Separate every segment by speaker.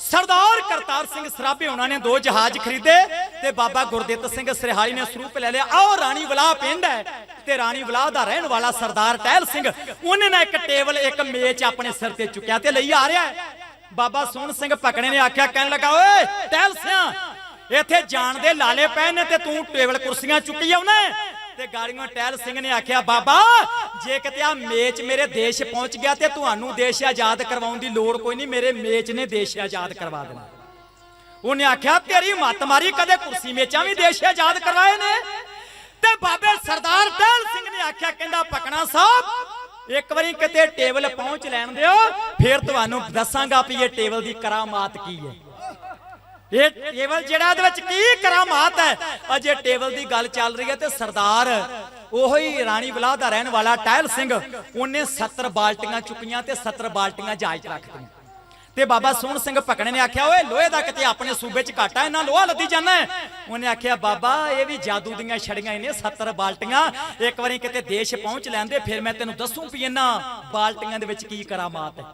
Speaker 1: ਸਰਦਾਰ ਕਰਤਾਰ ਸਿੰਘ ਸਰਾਭੇ ਉਹਨਾਂ ਨੇ ਦੋ ਜਹਾਜ਼ ਖਰੀਦੇ ਤੇ ਬਾਬਾ ਗੁਰਦਿੱਤ ਸਿੰਘ ਸਰਹਾਲੀ ਨੇ ਸਰੂਪ ਲੈ ਲਿਆ। ਆਓ ਰਾਣੀ ਵਲਾ ਪਿੰਡ ਹੈ ਤੇ ਰਾਣੀ ਵਲਾ ਦਾ ਰਹਿਣ ਵਾਲਾ ਸਰਦਾਰ ਟਹਿਲ ਸਿੰਘ, ਉਹਨੇ ਨਾ ਇੱਕ ਟੇਬਲ, ਇੱਕ ਮੇਜ਼ ਆਪਣੇ ਸਿਰ ਤੇ ਚੁੱਕਿਆ ਤੇ ਲਈ ਆ ਰਿਹਾ ਬਾਬਾ ਸੋਹਣ ਸਿੰਘ ਪਕੜੇ ਨੇ ਆਖਿਆ, ਕਹਿਣ ਲੱਗਾ, ਓਏ ਟਹਿਲ ਸਿਆ, ਇੱਥੇ ਜਾਣ ਦੇ ਲਾਲੇ ਪਏ ਨੇ ਤੇ ਤੂੰ ਟੇਬਲ ਕੁਰਸੀਆਂ ਚੁੱਕੀ ਆਉਣਾ ਤੇ ਗਾੜੀਆਂ ਟਹਿਲ ਸਿੰਘ ਨੇ ਆਖਿਆ, ਬਾਬਾ ਜੇ ਕਿਤੇ ਆ ਮੇਚ ਮੇਰੇ ਦੇਸ਼ ਪਹੁੰਚ ਗਿਆ ਤੇ ਤੁਹਾਨੂੰ ਦੇਸ਼ ਆਜ਼ਾਦ ਕਰਵਾਉਣ ਦੀ ਲੋੜ ਕੋਈ ਨਹੀਂ, ਮੇਰੇ ਮੇਚ ਨੇ ਦੇਸ਼ ਆਜ਼ਾਦ ਕਰਵਾ ਦੇਣਾ। ਉਹਨੇ ਆਖਿਆ, ਤੇਰੀ ਮੱਤ ਮਾਰੀ, ਕਦੇ ਕੁਰਸੀ ਮੇਚਾਂ ਵੀ ਦੇਸ਼ ਆਜ਼ਾਦ ਕਰਵਾਏ ਨੇ? ਤੇ ਬਾਬੇ ਸਰਦਾਰ ਟਹਿਲ ਸਿੰਘ ਨੇ ਆਖਿਆ, ਕਹਿੰਦਾ ਪਕਣਾ ਸਾਹਿਬ, ਇੱਕ ਵਾਰੀ ਕਿਤੇ ਟੇਬਲ ਪਹੁੰਚ ਲੈਣ ਦਿਓ, ਫਿਰ ਤੁਹਾਨੂੰ ਦੱਸਾਂਗਾ ਵੀ ਇਹ ਟੇਬਲ ਦੀ ਕਰਾਮਾਤ ਕੀ ਹੈ। ਇਹ ਟੇਬਲ ਜਿਹੜਾ ਇਹਦੇ ਵਿੱਚ ਕੀ ਕਰਾਮਾਤ ਹੈ? ਅਜੇ ਟੇਬਲ ਦੀ ਗੱਲ ਚੱਲ ਰਹੀ ਹੈ ਤੇ ਸਰਦਾਰ ਉਹੋ ਹੀ ਰਾਣੀ ਬਲਾਹ ਦਾ ਰਹਿਣ ਵਾਲਾ ਟਹਿਲ ਸਿੰਘ, ਉਹਨੇ 70 ਬਾਲਟੀਆਂ ਚੁੱਕੀਆਂ ਤੇ 70 ਬਾਲਟੀਆਂ ਜਾਇਜ਼ 'ਚ ਤੇ ਬਾਬਾ ਸੋਹਣ ਸਿੰਘ ਪਕਣੇ ਨੇ ਆਖਿਆ, ਓਏ ਲੋਹੇ ਦਾ ਕਿਤੇ ਆਪਣੇ ਸੂਬੇ 'ਚ ਘਾਟਾ ਇਹਨਾਂ ਲੋਹਾ ਲੱਦੀ ਜਾਂਦਾ ਉਹਨੇ ਆਖਿਆ, ਬਾਬਾ, ਇਹ ਵੀ ਜਾਦੂ ਦੀਆਂ ਛੜੀਆਂ ਇਹਨੇ 70 ਬਾਲਟੀਆਂ, ਇੱਕ ਵਾਰੀ ਕਿਤੇ ਦੇਸ਼ ਪਹੁੰਚ ਲੈਂਦੇ, ਫਿਰ ਮੈਂ ਤੈਨੂੰ ਦੱਸੂ ਵੀ ਇਹਨਾਂ ਬਾਲਟੀਆਂ ਦੇ ਵਿੱਚ ਕੀ ਕਰਾਮਾਤ ਹੈ।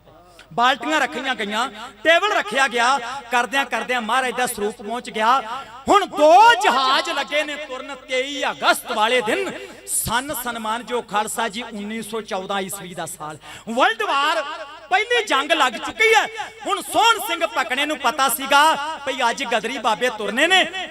Speaker 1: ਬਾਲਟੀਆਂ ਰੱਖੀਆਂ ਗਈਆਂ, ਟੇਬਲ ਰੱਖਿਆ ਗਿਆ, ਕਰਦਿਆਂ ਕਰਦਿਆਂ ਮਹਾਰਾਜ ਦਾ ਸਰੂਪ ਪਹੁੰਚ ਗਿਆ। ਹੁਣ ਦੋ ਜਹਾਜ਼ ਲੱਗੇ ਨੇ ਤੁਰਨ 23 ਅਗਸਤ ਵਾਲੇ ਦਿਨ ਸਨ ਸਨਮਾਨ ਜੋ ਖਾਲਸਾ ਜੀ 1914 ਈਸਵੀ ਦਾ ਸਾਲ। ਵਰਲਡ ਵਾਰ ਪਹਿਲੀ ਜੰਗ ਲੱਗ ਚੁੱਕੀ ਹੈ। ਹੁਣ ਸੋਹਣ ਸਿੰਘ ਪਕਣੇ ਨੂੰ ਪਤਾ ਸੀਗਾ ਭਈ ਅੱਜ ਗਦਰੀ ਬਾਬੇ ਤੁਰਨੇ ਨੇ।